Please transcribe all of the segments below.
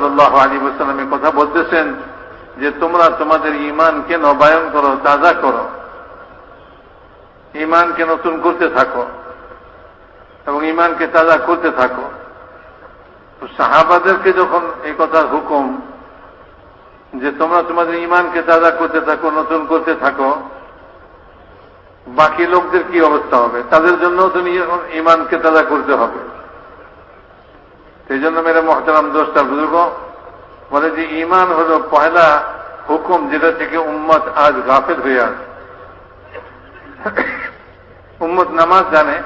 সাল্লাহ আলী সাল্লামের কথা বলতেছেন যে তোমরা তোমাদের ইমানকে নবায়ন করো, তাজা করো। ইমানকে নতুন করতে থাকো এবং ইমানকে তাজা করতে থাকো। তো সাহাবাদেরকে যখন এই কথার হুকুম যে তোমরা তোমাদের ইমানকে তাজা করতে থাকো, নতুন করতে থাকো, বাকি লোকদের কি অবস্থা হবে? তাদের জন্য তুমি ইমানকে তাজা করতে হবে। সেই জন্য মেরে মহতারাম দোষটা বুজুর্গ বলে যে ইমান হল পয়লা হুকুম যেটা থেকে উম্মত আজ গাফেল হয়ে আছে উম্মত নামাজ জানে,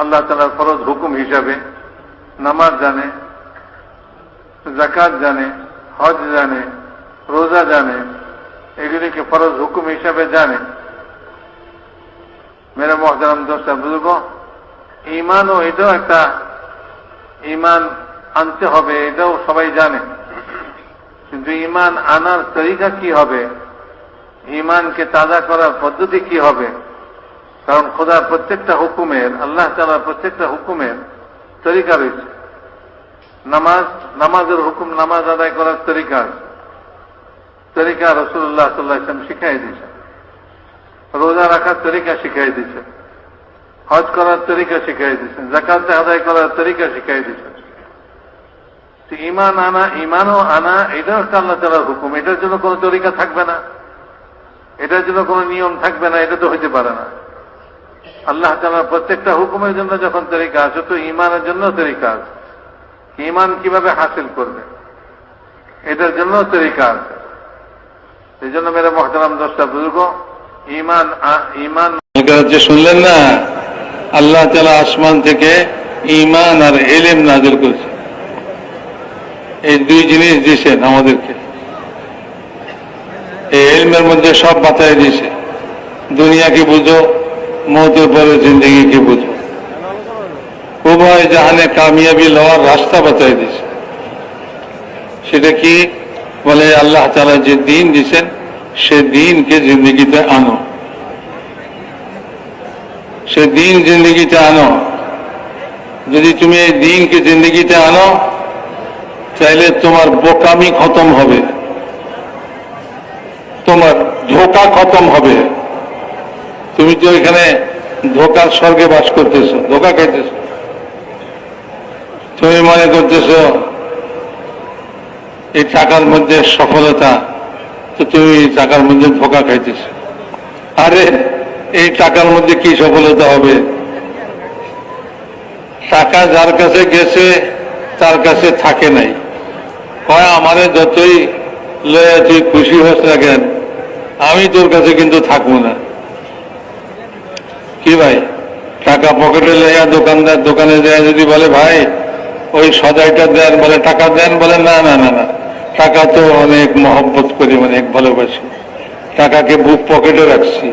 আল্লাহ তালার ফরজ হুকুম হিসাবে নামাজ জানে জাকাত জানে, হজ জানে, রোজা জানে, এগুলিকে ফরজ হুকুম হিসাবে জানে। মেরে মহতারাম দোষটা বুজুর্গ ইমানও এটাও একটা ইমান আনতে হবে, এটাও সবাই জানে। কিন্তু ইমান আনার তরিকা কি হবে? ইমানকে তাজা করার পদ্ধতি কি হবে? কারণ খোদার প্রত্যেকটা হুকুমের, আল্লাহ তালার প্রত্যেকটা হুকুমের তরিকা রয়েছে। নামাজ, নামাজের হুকুম নামাজ আদায় করার তরিকা তরিকা রসুল্লাহ সাল্লাহ ইসলাম শিখাই দিয়েছে রোজা রাখার তরিকা শিখাই দিয়েছে হজ করার তরিকা শিখাই দিয়েছেন জাকাত আদায় করার তরিকা শিখাই দিয়েছেন। তো ইমান আনা, ইমানও আনা, এটাও একটা আল্লাহ তালার হুকুম, এটার জন্য কোনো তরিকা থাকবে না। এটার জন্য কোনো নিয়ম থাকবে না, এটা তো হইতে পারে না। আল্লাহ তালার প্রত্যেকটা হুকুমের জন্য যখন তরিকা আছে তো ইমানের জন্য তরিকা আছে। ইমান কীভাবে হাসিল করবে? এটার জন্য তরিকা আছে। এই জন্য মেরে মহতারাম দশটা বুজুর্গ, ইমান ইমান যে শুনলেন না আল্লাহ তালা আসমান থেকে ইমান আর এলেম নাজিল করেছে। এই দুই জিনিস দিয়েছেন আমাদেরকে। এই এলমের মধ্যে সব বাতায় দিয়েছে। দুনিয়াকে বুঝো, মতের পরে জিন্দগিকে বুঝো। উভয় জাহানে কামিয়াবি লওয়ার রাস্তা বাতায় দিয়েছে। সেটা কি? বলে আল্লাহ তালা যে দিন দিয়েছেন, সে দিনকে জিন্দগিতে আনো। সে দিন জিন্দগিতে আনো। যদি তুমি এই দিনকে জিন্দগিতে আনো তাহলে তোমার বোকামি খতম হবে। তোমার ধোকা খতম হবে। তুমি তো এখানে ধোকার স্বর্গে বাস করতেছো, ধোকা খাইতেছ। তুমি মনে করতেছ, এই টাকার মধ্যে সফলতা, তো তুমি টাকার মধ্যে ধোকা খাইতেছ। আরে এই টাকার মধ্যে কি সফলতা হবে? টাকা যার কাছে গেছে, তার কাছে থাকে নাই। কয় আমারে যতই লয়ে তুই খুশি হোস না আমি তোর কাছে কিন্তু থাকব না। কি ভাই? টাকা পকেটে লেয়া দোকানদার দোকানে যায় যদি বলে, ভাই, ওই সদাইটা দেন বলে, টাকা দেন বলে, না না না না। টাকা তো অনেক মহব্বত করি, অনেক ভালোবাসি। টাকাকে বুক পকেটে রাখছি।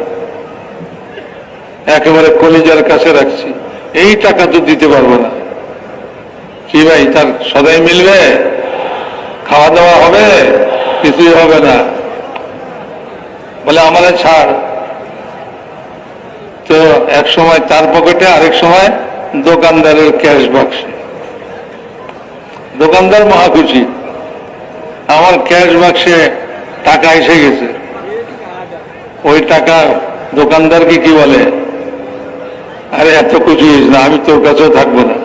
একেবারে কলিজার কাছে রাখছি। এই টাকা তো দিতে পারব না। কি ভাই, তার সদাই মিলবে? খাওয়া দাওয়া হবে? কিছুই হবে না। বলে আমাদের ছাড়। তো এক সময় তার পকেটে, আরেক সময় দোকানদারের ক্যাশ বাক্সে। দোকানদার মহা খুশি। আমার ক্যাশ বাক্সে টাকা এসে গেছে। ওই টাকা দোকানদারকে কি বলে? আরে, এত হইস না, আমি তোর কাছেও থাকব না।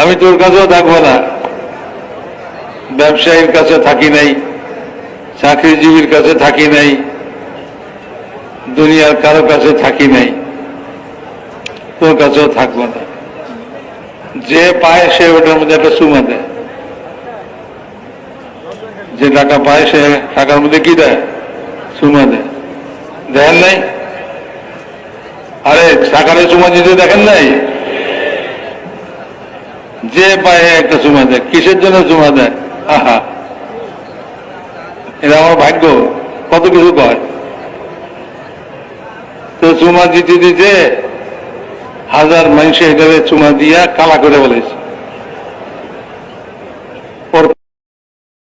আমি তোর কাছেও থাকব না। ব্যবসায়ীর কাছে থাকি নাই, চাকরিজীবীর কাছে থাকি নাই, দুনিয়ার কারও কাছে থাকি নাই, তোর কাছেও থাকব না। যে পায় সে ওটার মধ্যে একটা সুমা দেয়। যে টাকা পায় সে টাকার মধ্যে কি দেয়? সুমা দেয়। দেখেন নাই? আরে সাকারে চুমা দিতে দেখেন নাই? যে পায়ে একটা চুমা দেয়, কিসের জন্য চুমা দেয়? আহা। এটা আমার ভাগ্য, কত কিছু কয়। তো চুমা দিতে দিতে হাজার মানুষে এটা চুমা দিয়া কালা করে বলেছে।